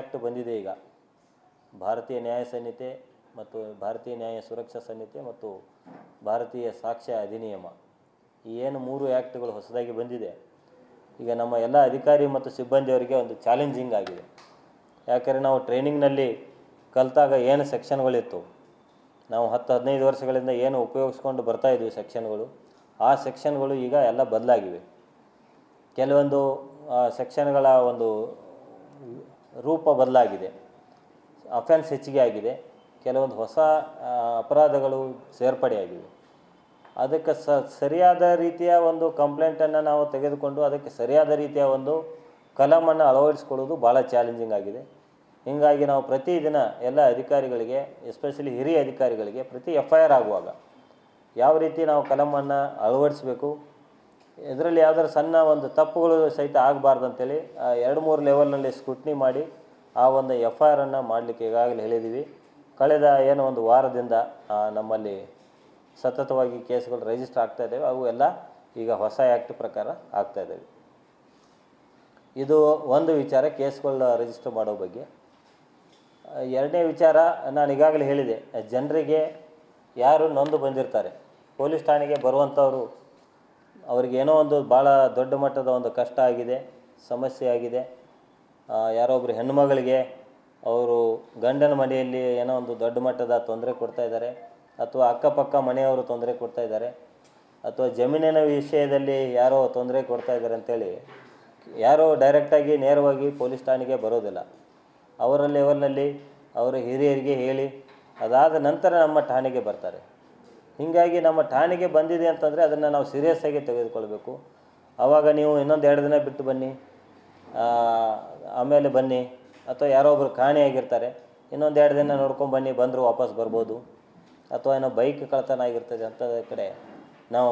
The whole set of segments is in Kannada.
ಆ್ಯಕ್ಟ್ ಬಂದಿದೆ ಈಗ. ಭಾರತೀಯ ನ್ಯಾಯ ಸಂಹಿತೆ ಮತ್ತು ಭಾರತೀಯ ನ್ಯಾಯ ಸುರಕ್ಷಾ ಸಂಹಿತೆ ಮತ್ತು ಭಾರತೀಯ ಸಾಕ್ಷ್ಯ ಅಧಿನಿಯಮ ಈ ಏನು ಮೂರು ಆ್ಯಕ್ಟ್ಗಳು ಹೊಸದಾಗಿ ಬಂದಿದೆ. ಈಗ ನಮ್ಮ ಎಲ್ಲ ಅಧಿಕಾರಿ ಮತ್ತು ಸಿಬ್ಬಂದಿಯವರಿಗೆ ಒಂದು ಚಾಲೆಂಜಿಂಗ್ ಆಗಿದೆ. ಯಾಕಂದರೆ ನಾವು ಟ್ರೈನಿಂಗ್ನಲ್ಲಿ ಕಲಿತಾಗ ಏನು ಸೆಕ್ಷನ್ಗಳಿತ್ತು, ನಾವು ಹತ್ತು ಹದಿನೈದು ವರ್ಷಗಳಿಂದ ಏನು ಉಪಯೋಗಿಸ್ಕೊಂಡು ಬರ್ತಾ ಇದ್ವಿ ಸೆಕ್ಷನ್ಗಳು, ಆ ಸೆಕ್ಷನ್ಗಳು ಈಗ ಎಲ್ಲ ಬದಲಾಗಿವೆ. ಕೆಲವೊಂದು ಸೆಕ್ಷನ್ಗಳ ಒಂದು ರೂಪ ಬದಲಾಗಿದೆ. ಅಫೆನ್ಸ್ ಹೆಚ್ಚಿಗೆ ಆಗಿದೆ. ಕೆಲವೊಂದು ಹೊಸ ಅಪರಾಧಗಳು ಸೇರ್ಪಡೆಯಾಗಿವೆ ಅದಕ್ಕೆ ಸ, ಸರಿಯಾದ ರೀತಿಯ ಒಂದು ಕಂಪ್ಲೇಂಟನ್ನು ನಾವು ತೆಗೆದುಕೊಂಡು ಅದಕ್ಕೆ ಸರಿಯಾದ ರೀತಿಯ ಒಂದು ಕಲಮನ್ನು ಅಳವಡಿಸ್ಕೊಳ್ಳೋದು ಭಾಳ ಚಾಲೆಂಜಿಂಗ್ ಆಗಿದೆ. ಹೀಗಾಗಿ ನಾವು ಪ್ರತಿದಿನ ಎಲ್ಲ ಅಧಿಕಾರಿಗಳಿಗೆ ಎಸ್ಪೆಷಲಿ ಹಿರಿಯ ಅಧಿಕಾರಿಗಳಿಗೆ ಪ್ರತಿ ಎಫ್ ಐ ಆರ್ ಆಗುವಾಗ ಯಾವ ರೀತಿ ನಾವು ಕಲಮನ್ನು ಅಳವಡಿಸಬೇಕು ಇದರಲ್ಲಿ ಯಾವ್ದಾದ್ರು ಸಣ್ಣ ಒಂದು ತಪ್ಪುಗಳು ಸಹಿತ ಆಗಬಾರ್ದು ಅಂತೇಳಿ ಎರಡು ಮೂರು ಲೆವೆಲ್ನಲ್ಲಿ ಸ್ಕ್ರೂಟ್ನಿ ಮಾಡಿ ಆ ಒಂದು ಎಫ್ ಐ ಆರನ್ನು ಮಾಡಲಿಕ್ಕೆ ಈಗಾಗಲೇ ಹೇಳಿದ್ದೀವಿ ಕಳೆದ ಏನೋ ಒಂದು ವಾರದಿಂದ ನಮ್ಮಲ್ಲಿ ಸತತವಾಗಿ ಕೇಸ್ಗಳು ರಿಜಿಸ್ಟರ್ ಆಗ್ತಾ ಇದ್ದಾವೆ. ಅವು ಎಲ್ಲ ಈಗ ಹೊಸ ಆ್ಯಕ್ಟ್ ಪ್ರಕಾರ ಆಗ್ತಾ ಇದ್ದಾವೆ. ಇದು ಒಂದು ವಿಚಾರ ಕೇಸ್ಗಳನ್ನ ರಿಜಿಸ್ಟರ್ ಮಾಡೋ ಬಗ್ಗೆ. ಎರಡನೇ ವಿಚಾರ ನಾನು ಈಗಾಗಲೇ ಹೇಳಿದೆ. ಜನರಿಗೆ ಯಾರು ನೊಂದು ಬಂದಿರ್ತಾರೆ. ಪೊಲೀಸ್ ಠಾಣೆಗೆ ಬರುವಂಥವರು ಅವ್ರಿಗೆ ಏನೋ ಒಂದು ಭಾಳ ದೊಡ್ಡ ಮಟ್ಟದ ಒಂದು ಕಷ್ಟ ಆಗಿದೆ, ಸಮಸ್ಯೆ ಆಗಿದೆ. ಯಾರೋ ಒಬ್ಬರು ಹೆಣ್ಮಗಳಿಗೆ ಅವರು ಗಂಡನ ಮನೆಯಲ್ಲಿ ಏನೋ ಒಂದು ದೊಡ್ಡ ಮಟ್ಟದ ತೊಂದರೆ ಕೊಡ್ತಾ ಇದ್ದಾರೆ, ಅಥವಾ ಅಕ್ಕಪಕ್ಕ ಮನೆಯವರು ತೊಂದರೆ ಕೊಡ್ತಾ ಇದ್ದಾರೆ, ಅಥವಾ ಜಮೀನಿನ ವಿಷಯದಲ್ಲಿ ಯಾರೋ ತೊಂದರೆ ಕೊಡ್ತಾ ಇದ್ದಾರೆ ಅಂತೇಳಿ ಯಾರೋ ಡೈರೆಕ್ಟಾಗಿ ನೇರವಾಗಿ ಪೊಲೀಸ್ ಠಾಣೆಗೆ ಬರೋದಿಲ್ಲ. ಅವರ ಲೆವೆಲ್ನಲ್ಲಿ ಅವರ ಹಿರಿಯರಿಗೆ ಹೇಳಿ, ಅದಾದ ನಂತರ ನಮ್ಮ ಠಾಣೆಗೆ ಬರ್ತಾರೆ. ಹೀಗಾಗಿ ನಮ್ಮ ಠಾಣೆಗೆ ಬಂದಿದೆ ಅಂತಂದರೆ ಅದನ್ನು ನಾವು ಸೀರಿಯಸ್ ಆಗಿ ತೆಗೆದುಕೊಳ್ಬೇಕು. ಆವಾಗ ನೀವು ಇನ್ನೊಂದು ಎರಡು ದಿನ ಬಿಟ್ಟು ಬನ್ನಿ ಆಮೇಲೆ ಬನ್ನಿ ಅಥವಾ ಯಾರೋ ಒಬ್ಬರು ಕಾಣೆಯಾಗಿರ್ತಾರೆ ಇನ್ನೊಂದು ಎರಡು ದಿನ ನೋಡ್ಕೊಂಡು ಬನ್ನಿ ಬಂದರೂ ವಾಪಸ್ ಬರ್ಬೋದು ಅಥವಾ ಏನೋ ಬೈಕ್ ಕಳ್ತನ ಆಗಿರ್ತದೆ ಅಂಥದ ಕಡೆ ನಾವು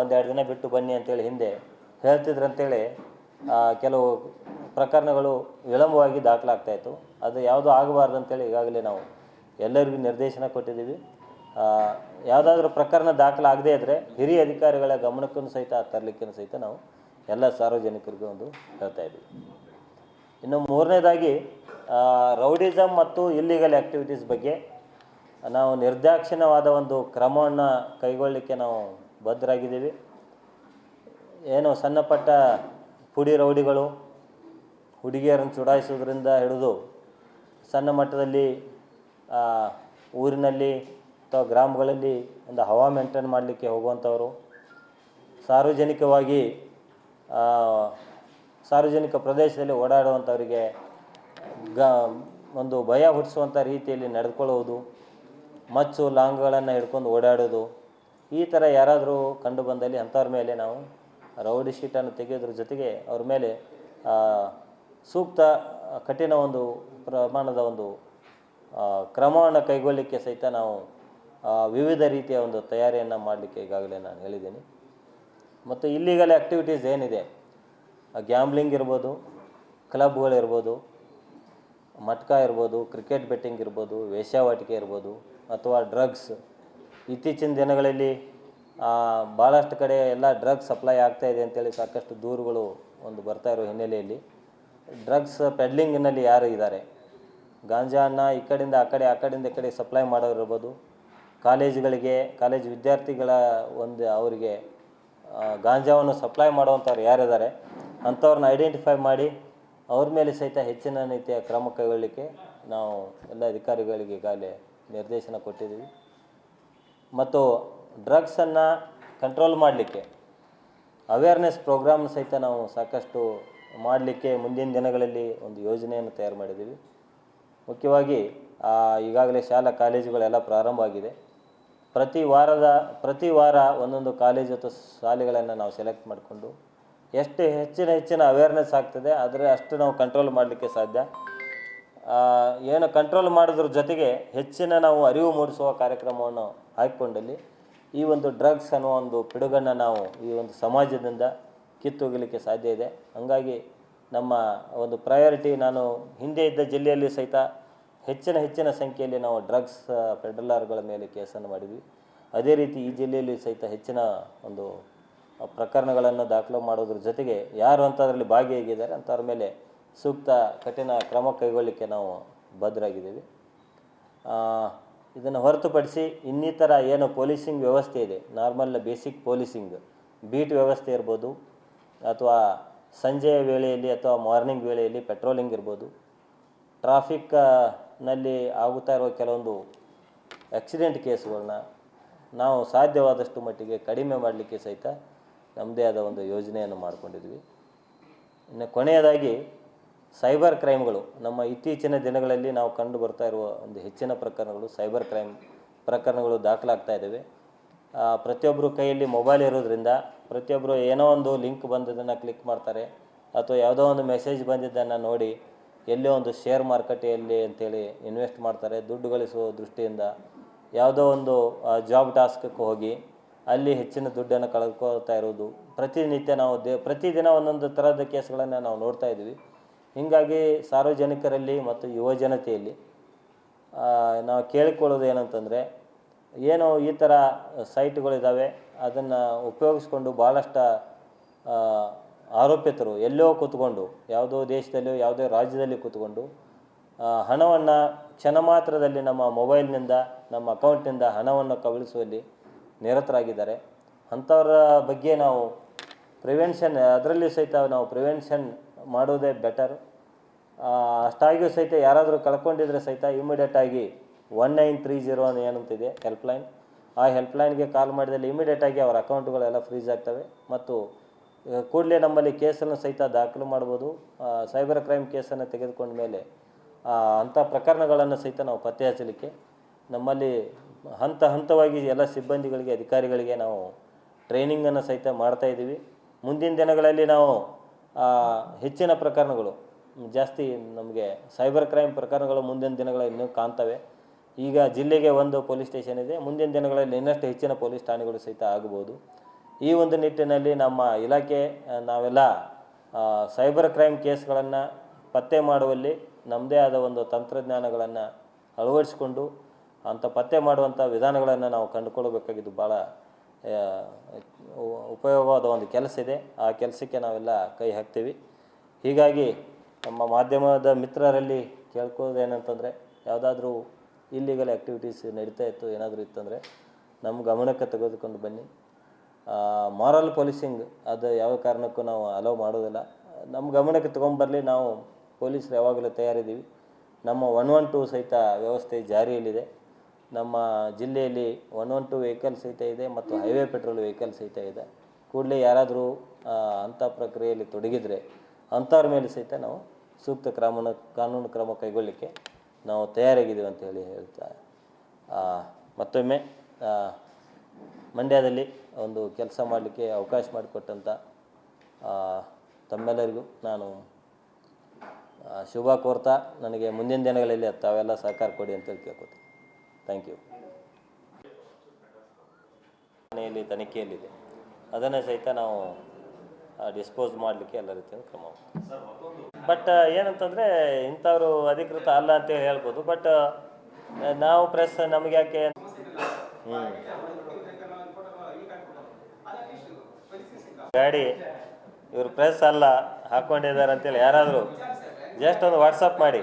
ಒಂದೆರಡು ದಿನ ಬಿಟ್ಟು ಬನ್ನಿ ಅಂತೇಳಿ ಹಿಂದೆ ಹೇಳ್ತಿದ್ರು ಅಂತೇಳಿ ಆ, ಕೆಲವು ಪ್ರಕರಣಗಳು ವಿಳಂಬವಾಗಿ ದಾಖಲಾಗ್ತಾಯಿತ್ತು ಅದು ಯಾವುದೂ ಆಗಬಾರ್ದು ಅಂತೇಳಿ ಈಗಾಗಲೇ ನಾವು ಎಲ್ಲರಿಗೂ ನಿರ್ದೇಶನ ಕೊಟ್ಟಿದ್ದೀವಿ. ಯಾವುದಾದ್ರೂ ಪ್ರಕರಣ ದಾಖಲಾಗದೇ ಇದ್ದರೆ ಹಿರಿಯ ಅಧಿಕಾರಿಗಳ ಗಮನಕ್ಕೂ ಸಹಿತ ತರಲಿಕ್ಕೂ ಸಹಿತ ನಾವು ಎಲ್ಲ ಸಾರ್ವಜನಿಕರಿಗೂ ಒಂದು ಹೇಳ್ತಾ ಇದ್ದೀವಿ. ಇನ್ನು ಮೂರನೇದಾಗಿ ರೌಡಿಸಮ್ ಮತ್ತು ಇಲ್ಲಿಗಲ್ ಆ್ಯಕ್ಟಿವಿಟೀಸ್ ಬಗ್ಗೆ ನಾವು ನಿರ್ದಾಕ್ಷಿಣ್ಯವಾದ ಒಂದು ಕ್ರಮವನ್ನು ಕೈಗೊಳ್ಳಲಿಕ್ಕೆ ನಾವು ಬದ್ಧರಾಗಿದ್ದೀವಿ. ಏನು ಸಣ್ಣಪಟ್ಟ ಪುಡಿ ರೌಡಿಗಳು ಹುಡುಗಿಯರನ್ನು ಚುಡಾಯಿಸೋದ್ರಿಂದ ಹಿಡಿದು ಸಣ್ಣ ಮಟ್ಟದಲ್ಲಿ ಊರಿನಲ್ಲಿ ಅಥವಾ ಗ್ರಾಮಗಳಲ್ಲಿ ಒಂದು ಹವಾ ಮೇಂಟೈನ್ ಮಾಡಲಿಕ್ಕೆ ಹೋಗುವಂಥವರು. ಸಾರ್ವಜನಿಕವಾಗಿ ಸಾರ್ವಜನಿಕ ಪ್ರದೇಶದಲ್ಲಿ ಓಡಾಡುವಂಥವರಿಗೆ ಗ, ಒಂದು ಭಯ ಹುಟ್ಟಿಸುವಂಥ ರೀತಿಯಲ್ಲಿ ನಡೆದುಕೊಳ್ಳುವುದು, ಮಚ್ಚು ಲಾಂಗ್ಗಳನ್ನು ಹಿಡ್ಕೊಂಡು ಓಡಾಡೋದು ಈ ಥರ ಯಾರಾದರೂ ಕಂಡು ಬಂದಲ್ಲಿ ಅಂಥವ್ರ ಮೇಲೆ ನಾವು ರೌಡಿ ಶೀಟನ್ನು ತೆಗೆಯೋದ್ರ ಜೊತೆಗೆ ಅವ್ರ ಮೇಲೆ ಸೂಕ್ತ, ಕಠಿಣ ಒಂದು ಪ್ರಮಾಣದ ಒಂದು ಕ್ರಮವನ್ನು ಕೈಗೊಳ್ಳಲಿಕ್ಕೆ ಸಹಿತ ನಾವು ವಿವಿಧ ರೀತಿಯ ಒಂದು ತಯಾರಿಯನ್ನು ಮಾಡಲಿಕ್ಕೆ ಈಗಾಗಲೇ ನಾನು ಹೇಳಿದ್ದೀನಿ. ಮತ್ತು ಇಲ್ಲಿಗಲ್ ಆ್ಯಕ್ಟಿವಿಟೀಸ್ ಏನಿದೆ? ಗ್ಯಾಮ್ಲಿಂಗ್ ಇರ್ಬೋದು ಕ್ಲಬ್ಗಳಿರ್ಬೋದು ಮಟ್ಕ ಇರ್ಬೋದು ಕ್ರಿಕೆಟ್ ಬೆಟ್ಟಿಂಗ್ ಇರ್ಬೋದು, ವೇಶ್ಯಾವಾಟಿಕೆ ಇರ್ಬೋದು, ಅಥವಾ ಡ್ರಗ್ಸ್ ಇತ್ತೀಚಿನ ದಿನಗಳಲ್ಲಿ ಭಾಳಷ್ಟು ಕಡೆ ಎಲ್ಲ ಡ್ರಗ್ಸ್ ಸಪ್ಲೈ ಆಗ್ತಾ ಇದೆ ಅಂತೇಳಿ ಸಾಕಷ್ಟು ದೂರುಗಳು ಒಂದು ಬರ್ತಾ ಇರೋ ಹಿನ್ನೆಲೆಯಲ್ಲಿ. ಡ್ರಗ್ಸ್ ಪೆಡ್ಲಿಂಗ್ನಲ್ಲಿ ಯಾರು ಇದ್ದಾರೆ? ಗಾಂಜಾನ ಈ ಕಡೆಯಿಂದ ಆ ಕಡೆ, ಆ ಕಡೆಯಿಂದ ಈ ಕಡೆ ಸಪ್ಲೈ ಮಾಡೋರು ಇರ್ಬೋದು. ಕಾಲೇಜುಗಳಿಗೆ, ಕಾಲೇಜ್ ವಿದ್ಯಾರ್ಥಿಗಳ ಒಂದು ಅವರಿಗೆ ಗಾಂಜಾವನ್ನು ಸಪ್ಲೈ ಮಾಡುವಂಥವ್ರು ಯಾರಿದ್ದಾರೆ, ಅಂಥವ್ರನ್ನ ಐಡೆಂಟಿಫೈ ಮಾಡಿ ಅವ್ರ ಮೇಲೆ ಸಹಿತ ಹೆಚ್ಚಿನ ರೀತಿಯ ಕ್ರಮ ಕೈಗೊಳ್ಳಲಿಕ್ಕೆ ನಾವು ಎಲ್ಲ ಅಧಿಕಾರಿಗಳಿಗೆ ಈಗಾಗಲೇ ನಿರ್ದೇಶನ ಕೊಟ್ಟಿದ್ದೀವಿ. ಮತ್ತು ಡ್ರಗ್ಸನ್ನು ಕಂಟ್ರೋಲ್ ಮಾಡಲಿಕ್ಕೆ ಅವೇರ್ನೆಸ್ ಪ್ರೋಗ್ರಾಮ್ ಸಹಿತ ನಾವು ಸಾಕಷ್ಟು ಮಾಡಲಿಕ್ಕೆ ಮುಂದಿನ ದಿನಗಳಲ್ಲಿ ಒಂದು ಯೋಜನೆಯನ್ನು ತಯಾರು ಮಾಡಿದ್ದೀವಿ. ಮುಖ್ಯವಾಗಿ ಈಗಾಗಲೇ ಶಾಲಾ ಕಾಲೇಜುಗಳೆಲ್ಲ ಪ್ರಾರಂಭ ಆಗಿದೆ ಪ್ರತಿ ವಾರದ, ಪ್ರತಿ ವಾರ ಒಂದೊಂದು ಕಾಲೇಜ್ ಅಥವಾ ಶಾಲೆಗಳನ್ನು ನಾವು ಸೆಲೆಕ್ಟ್ ಮಾಡಿಕೊಂಡು ಎಷ್ಟು ಹೆಚ್ಚಿನ ಹೆಚ್ಚಿನ ಅವೇರ್ನೆಸ್ ಆಗ್ತದೆ, ಆದರೆ ಅಷ್ಟು ನಾವು ಕಂಟ್ರೋಲ್ ಮಾಡಲಿಕ್ಕೆ ಸಾಧ್ಯ. ಏನು ಕಂಟ್ರೋಲ್ ಮಾಡೋದ್ರ ಜೊತೆಗೆ ಹೆಚ್ಚಿನ ನಾವು ಅರಿವು ಮೂಡಿಸುವ ಕಾರ್ಯಕ್ರಮವನ್ನು ಹಾಕಿಕೊಂಡಲ್ಲಿ ಈ ಒಂದು ಡ್ರಗ್ಸ್ ಅನ್ನುವ ಒಂದು ಪಿಡುಗನ್ನು ನಾವು ಈ ಒಂದು ಸಮಾಜದಿಂದ ಕಿತ್ತೋಗಲಿಕ್ಕೆ ಸಾಧ್ಯ ಇದೆ. ಹಾಗಾಗಿ ನಮ್ಮ ಒಂದು ಪ್ರಯಾರಿಟಿ ನಾನು ಹಿಂದೆ ಇದ್ದ ಜಿಲ್ಲೆಯಲ್ಲಿ ಸಹಿತ ಹೆಚ್ಚಿನ ಹೆಚ್ಚಿನ ಸಂಖ್ಯೆಯಲ್ಲಿ ನಾವು ಡ್ರಗ್ಸ್ ಪೆಡ್ರಲರ್ಗಳ ಮೇಲೆ ಕೇಸನ್ನು ಮಾಡಿದ್ವಿ. ಅದೇ ರೀತಿ ಈ ಜಿಲ್ಲೆಯಲ್ಲಿ ಸಹಿತ ಹೆಚ್ಚಿನ ಒಂದು ಪ್ರಕರಣಗಳನ್ನು ದಾಖಲು ಮಾಡೋದ್ರ ಜೊತೆಗೆ ಯಾರು ಅಂತ ಅದರಲ್ಲಿ ಭಾಗಿಯಾಗಿದ್ದಾರೆ ಅಂಥವ್ರ ಮೇಲೆ ಸೂಕ್ತ, ಕಠಿಣ ಕ್ರಮ ಕೈಗೊಳ್ಳಲಿಕ್ಕೆ ನಾವು ಬದ್ಧರಾಗಿದ್ದೀವಿ ಇದನ್ನು ಹೊರತುಪಡಿಸಿ ಇನ್ನಿತರ ಏನು ಪೊಲೀಸಿಂಗ್ ವ್ಯವಸ್ಥೆ ಇದೆ ನಾರ್ಮಲ್ ಬೇಸಿಕ್ ಪೊಲೀಸಿಂಗ್ ಬೀಟ್ ವ್ಯವಸ್ಥೆ ಇರ್ಬೋದು, ಅಥವಾ ಸಂಜೆಯ ವೇಳೆಯಲ್ಲಿ ಅಥವಾ ಮಾರ್ನಿಂಗ್ ವೇಳೆಯಲ್ಲಿ ಪೆಟ್ರೋಲಿಂಗ್ ಇರ್ಬೋದು ಟ್ರಾಫಿಕ್ ನಲ್ಲಿ ಆಗುತ್ತಾ ಇರುವ ಕೆಲವೊಂದು ಆಕ್ಸಿಡೆಂಟ್ ಕೇಸ್ಗಳನ್ನ ನಾವು ಸಾಧ್ಯವಾದಷ್ಟು ಮಟ್ಟಿಗೆ ಕಡಿಮೆ ಮಾಡಲಿಕ್ಕೆ ಸಹಿತ ನಮ್ಮದೇ ಆದ ಒಂದು ಯೋಜನೆಯನ್ನು ಮಾಡಿಕೊಂಡಿದ್ವಿ. ಇನ್ನು ಕೊನೆಯದಾಗಿ ಸೈಬರ್ ಕ್ರೈಮ್ಗಳು ನಮ್ಮ ಇತ್ತೀಚಿನ ದಿನಗಳಲ್ಲಿ ನಾವು ಕಂಡು ಬರ್ತಾ ಇರುವ ಒಂದು ಹೆಚ್ಚಿನ ಪ್ರಕರಣಗಳು ಸೈಬರ್ ಕ್ರೈಮ್ ಪ್ರಕರಣಗಳು ದಾಖಲಾಗ್ತಾ ಇದ್ದಾವೆ. ಪ್ರತಿಯೊಬ್ಬರು ಕೈಯಲ್ಲಿ ಮೊಬೈಲ್ ಇರೋದ್ರಿಂದ ಪ್ರತಿಯೊಬ್ಬರು ಏನೋ ಒಂದು ಲಿಂಕ್ ಬಂದಿದ್ದನ್ನು ಕ್ಲಿಕ್ ಮಾಡ್ತಾರೆ ಅಥವಾ ಯಾವುದೋ ಒಂದು ಮೆಸೇಜ್ ಬಂದಿದ್ದನ್ನು ನೋಡಿ ಎಲ್ಲೋ ಒಂದು ಶೇರ್ ಮಾರುಕಟ್ಟೆಯಲ್ಲಿ ಅಂತೇಳಿ ಇನ್ವೆಸ್ಟ್ ಮಾಡ್ತಾರೆ, ದುಡ್ಡು ಗಳಿಸುವ ದೃಷ್ಟಿಯಿಂದ ಯಾವುದೋ ಒಂದು ಜಾಬ್ ಟಾಸ್ಕಕ್ಕೆ ಹೋಗಿ ಅಲ್ಲಿ ಹೆಚ್ಚಿನ ದುಡ್ಡನ್ನು ಕಳೆದುಕೊಳ್ತಾ ಇರೋದು ಪ್ರತಿನಿತ್ಯ ನಾವು ದೇ, ಪ್ರತಿದಿನ ಒಂದೊಂದು ಥರದ ಕೇಸ್ಗಳನ್ನು ನಾವು ನೋಡ್ತಾ ಇದ್ದೀವಿ. ಹೀಗಾಗಿ ಸಾರ್ವಜನಿಕರಲ್ಲಿ ಮತ್ತು ಯುವ ಜನತೆಯಲ್ಲಿ ನಾವು ಕೇಳಿಕೊಳ್ಳೋದು ಏನಂತಂದರೆ, ಏನು ಈ ಥರ ಸೈಟ್ಗಳಿದ್ದಾವೆ ಅದನ್ನು ಉಪಯೋಗಿಸ್ಕೊಂಡು ಭಾಳಷ್ಟು ಆರೋಪಿತರು ಎಲ್ಲೋ ಕೂತ್ಕೊಂಡು, ಯಾವುದೋ ದೇಶದಲ್ಲೋ ಯಾವುದೋ ರಾಜ್ಯದಲ್ಲಿ ಕೂತ್ಕೊಂಡು ಹಣವನ್ನು ಕ್ಷಣ ಮಾತ್ರದಲ್ಲಿ ನಮ್ಮ ಮೊಬೈಲ್ನಿಂದ, ನಮ್ಮ ಅಕೌಂಟ್ನಿಂದ ಹಣವನ್ನು ಕಬಳಿಸುವಲ್ಲಿ ನಿರತರಾಗಿದ್ದಾರೆ. ಅಂಥವರ ಬಗ್ಗೆ ನಾವು ಪ್ರಿವೆನ್ಷನ್, ಅದರಲ್ಲಿ ಸಹಿತ ನಾವು ಪ್ರಿವೆನ್ಷನ್ ಮಾಡೋದೇ ಬೆಟರ್. ಅಷ್ಟಾಗಿಯೂ ಸಹಿತ ಯಾರಾದರೂ ಕಳ್ಕೊಂಡಿದ್ರೆ ಸಹಿತ ಇಮಿಡಿಯೇಟಾಗಿ ಒನ್ ನೈನ್ ತ್ರೀ ಜೀರೋ ಏನಂತಿದೆ, ಹೆಲ್ಪ್ಲೈನ್. ಆ ಹೆಲ್ಪ್ಲೈನ್ಗೆ ಕಾಲ್ ಮಾಡಿದಲ್ಲಿ ಇಮಿಡಿಯೇಟಾಗಿ ಅವರ ಅಕೌಂಟ್ಗಳೆಲ್ಲ ಫ್ರೀಸ್ ಆಗ್ತವೆ. ಮತ್ತು ಕೂಡಲೇ ನಮ್ಮಲ್ಲಿ ಕೇಸನ್ನು ಸಹಿತ ದಾಖಲು ಮಾಡ್ಬೋದು. ಸೈಬರ್ ಕ್ರೈಮ್ ಕೇಸನ್ನು ತೆಗೆದುಕೊಂಡ ಮೇಲೆ ಅಂಥ ಪ್ರಕರಣಗಳನ್ನು ಸಹಿತ ನಾವು ಪತ್ತೆ ಹಚ್ಚಲಿಕ್ಕೆ, ನಮ್ಮಲ್ಲಿ ಹಂತ ಹಂತವಾಗಿ ಎಲ್ಲ ಸಿಬ್ಬಂದಿಗಳಿಗೆ, ಅಧಿಕಾರಿಗಳಿಗೆ ನಾವು ಟ್ರೈನಿಂಗನ್ನು ಸಹಿತ ಮಾಡ್ತಾ ಇದ್ದೀವಿ. ಮುಂದಿನ ದಿನಗಳಲ್ಲಿ ನಾವು ಹೆಚ್ಚಿನ ಪ್ರಕರಣಗಳು, ಜಾಸ್ತಿ ನಮಗೆ ಸೈಬರ್ ಕ್ರೈಮ್ ಪ್ರಕರಣಗಳು ಮುಂದಿನ ದಿನಗಳಲ್ಲಿ ಇನ್ನೂ ಕಾಣ್ತವೆ. ಈಗ ಜಿಲ್ಲೆಗೆ ಒಂದು ಪೊಲೀಸ್ ಸ್ಟೇಷನ್ ಇದೆ. ಮುಂದಿನ ದಿನಗಳಲ್ಲಿ ಇನ್ನಷ್ಟು ಹೆಚ್ಚಿನ ಪೊಲೀಸ್ ಠಾಣೆಗಳು ಸಹಿತ ಆಗಬಹುದು. ಈ ಒಂದು ನಿಟ್ಟಿನಲ್ಲಿ ನಮ್ಮ ಇಲಾಖೆ ನಾವೆಲ್ಲ ಸೈಬರ್ ಕ್ರೈಮ್ ಕೇಸ್ಗಳನ್ನು ಪತ್ತೆ ಮಾಡುವಲ್ಲಿ ನಮ್ಮದೇ ಆದ ಒಂದು ತಂತ್ರಜ್ಞಾನಗಳನ್ನು ಅಳವಡಿಸಿಕೊಂಡು ಅಂಥ ಪತ್ತೆ ಮಾಡುವಂಥ ವಿಧಾನಗಳನ್ನು ನಾವು ಕಂಡುಕೊಳ್ಳಬೇಕಾಗಿದ್ದು ಭಾಳ ಉಪಯೋಗವಾದ ಒಂದು ಕೆಲಸ ಇದೆ. ಆ ಕೆಲಸಕ್ಕೆ ನಾವೆಲ್ಲ ಕೈ ಹಾಕ್ತೀವಿ. ಹೀಗಾಗಿ ನಮ್ಮ ಮಾಧ್ಯಮದ ಮಿತ್ರರಲ್ಲಿ ಕೇಳ್ಕೊಳ್ಳೋದು ಏನಂತಂದರೆ ಯಾವುದಾದ್ರೂ ಇಲ್ಲಿಗಲ್ ಆ್ಯಕ್ಟಿವಿಟೀಸ್ ನಡೀತಾ ಇತ್ತು, ಏನಾದರೂ ಇತ್ತಂದರೆ ನಮ್ಮ ಗಮನಕ್ಕೆ ತೆಗೆದುಕೊಂಡು ಬನ್ನಿ. ಮಾರಲ್ ಪೊಲೀಸಿಂಗ್ ಅದು ಯಾವ ಕಾರಣಕ್ಕೂ ನಾವು ಅಲೋ ಮಾಡೋದಿಲ್ಲ. ನಮ್ಮ ಗಮನಕ್ಕೆ ತೊಗೊಂಬರಲಿ ನಾವು ಪೊಲೀಸರು ಯಾವಾಗಲೂ ತಯಾರಿದ್ದೀವಿ. ನಮ್ಮ ಒನ್ ಒನ್ ಟೂ ಸಹಿತ ವ್ಯವಸ್ಥೆ ಜಾರಿಯಲ್ಲಿದೆ. ನಮ್ಮ ಜಿಲ್ಲೆಯಲ್ಲಿ ಒನ್ ಒನ್ ಟು ವೆಹಿಕಲ್ ಸಹಿತ ಇದೆ ಮತ್ತು ಹೈವೇ ಪೆಟ್ರೋಲ್ ವೆಹಿಕಲ್ ಸಹಿತ ಇದೆ. ಕೂಡಲೇ ಯಾರಾದರೂ ಅಂಥ ಪ್ರಕ್ರಿಯೆಯಲ್ಲಿ ತೊಡಗಿದರೆ ಅಂಥವ್ರ ಮೇಲೆ ಸಹಿತ ನಾವು ಸೂಕ್ತ ಕ್ರಮನ, ಕಾನೂನು ಕ್ರಮ ಕೈಗೊಳ್ಳಲಿಕ್ಕೆ ನಾವು ತಯಾರಾಗಿದ್ದೀವಿ ಅಂತ ಹೇಳಿ ಹೇಳ್ತಾ ಮತ್ತೊಮ್ಮೆ ಮಂಡ್ಯದಲ್ಲಿ ಒಂದು ಕೆಲಸ ಮಾಡಲಿಕ್ಕೆ ಅವಕಾಶ ಮಾಡಿಕೊಟ್ಟಂಥ ತಮ್ಮೆಲ್ಲರಿಗೂ ನಾನು ಶುಭ ಕೋರ್ತಾ ನನಗೆ ಮುಂದಿನ ದಿನಗಳಲ್ಲಿ ತಾವೆಲ್ಲ ಸಹಕಾರ ಕೊಡಿ ಅಂತೇಳಿ ಕೇಳ್ಕೊತೀನಿ. ಥ್ಯಾಂಕ್ ಯು ಮನೆಯಲ್ಲಿ ತನಿಖೆಯಲ್ಲಿದೆ. ಅದನ್ನು ಸಹಿತ ನಾವು ಡಿಸ್ಪೋಸ್ ಮಾಡಲಿಕ್ಕೆ ಎಲ್ಲ ರೀತಿಯ ಕ್ರಮ ಬಟ್ ಏನಂತಂದರೆ ಇಂಥವರು ಅಧಿಕೃತ ಅಲ್ಲ ಅಂತೇಳಿ ಹೇಳ್ಬೋದು. ಬಟ್ ನಾವು ಪ್ರೆಸ್ ನಮಗೆ ಯಾಕೆ? ಹ್ಞೂ ಗಾಡಿ ಇವರು ಪ್ರೆಸ್ ಅಲ್ಲ ಹಾಕ್ಕೊಂಡಿದ್ದಾರೆ ಅಂತೇಳಿ ಯಾರಾದರೂ ಜಸ್ಟ್ ಒಂದು ವಾಟ್ಸಪ್ ಮಾಡಿ.